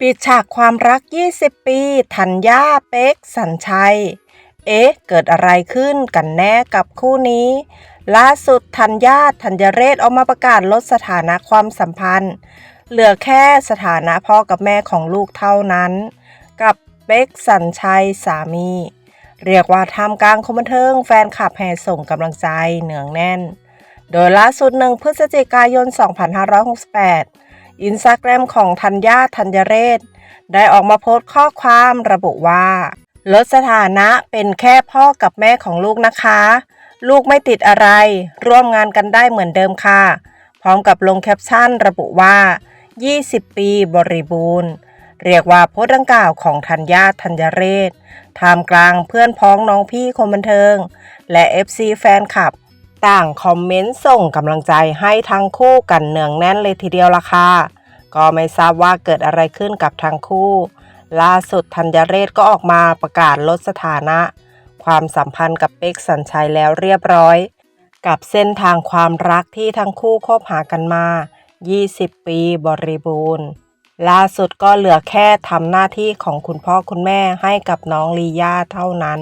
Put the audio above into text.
ปิดฉากความรัก 20 ปี ธัญญา เป๊ก สัญชัย เอ๊ะ เกิดอะไรขึ้นกันแน่กับคู่นี้ ล่าสุดธัญญา ธัญเรศออกมาประกาศลดสถานะความสัมพันธ์ เหลือแค่สถานะพ่อกับแม่ของลูกเท่านั้น กับเป๊ก สัญชัย สามี เรียกว่าท่ามกลางคนบันเทิงแฟนคลับแห่ส่งกำลังใจเหนืองแน่น โดยล่าสุดหนึ่งพฤศจิกายน 2568 อินสตาแกรมของธัญญาธัญเรศ ได้ออกมาโพสต์ข้อความระบุว่า ลดสถานะเป็นแค่พ่อกับแม่ของลูกนะคะ ลูกไม่ติดอะไร ร่วมงานกันได้เหมือนเดิมค่ะ พร้อมกับลงแคปชั่นระบุว่า 20 ปีบริบูรณ์ เรียกว่าโพสต์ดังกล่าวของธัญญาธัญเรศท่ามกลางเพื่อนพ้องน้องพี่คนบันเทิง และ FC แฟนคลับ ต่างคอมเมนต์ส่งกำลังใจให้ทั้งคู่กันเนืองแน่นเลยทีเดียวล่ะค่ะ ก็ไม่ทราบว่าเกิดอะไรขึ้นกับทั้งคู่ ล่าสุดธัญเรศก็ออกมาประกาศลดสถานะ ความสัมพันธ์กับเป๊กสัญชัยแล้วเรียบร้อย กับเส้นทางความรักที่ทั้งคู่คบหากันมา 20 ปีบริบูรณ์ล่าสุดก็เหลือแค่ทำหน้าที่ของคุณพ่อคุณแม่ให้กับน้องลีย่าเท่านั้น